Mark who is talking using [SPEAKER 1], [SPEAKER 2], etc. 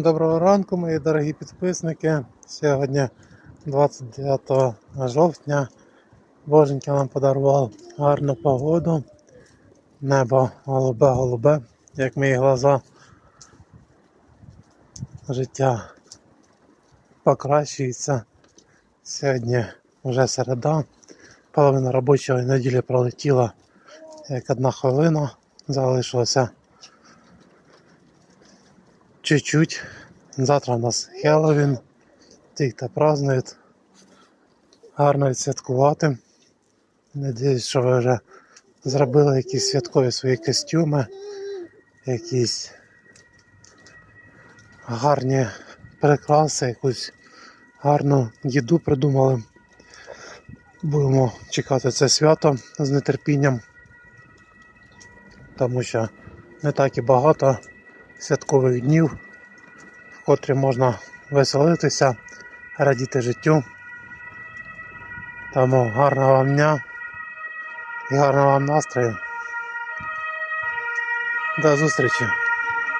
[SPEAKER 1] Доброго ранку, мої дорогі підписники. Сьогодні 29 жовтня. Боженька нам подарував гарну погоду. Небо голубе-голубе, як мої глаза. Життя покращується. Сьогодні вже середа. Половина робочої неділі пролетіла як одна хвилина. Залишилося чуть-чуть. Завтра у нас Хеллоуін. Ті, хто празднує, гарно відсвяткувати. Надіюсь, що ви вже зробили якісь святкові свої костюми, якісь гарні прикраси, якусь гарну їду придумали. Будемо чекати це свято з нетерпінням, тому що не так і багато святкових днів, в котрі можна веселитися, радіти життю. Тому гарного вам дня і гарного вам настрою. До зустрічі!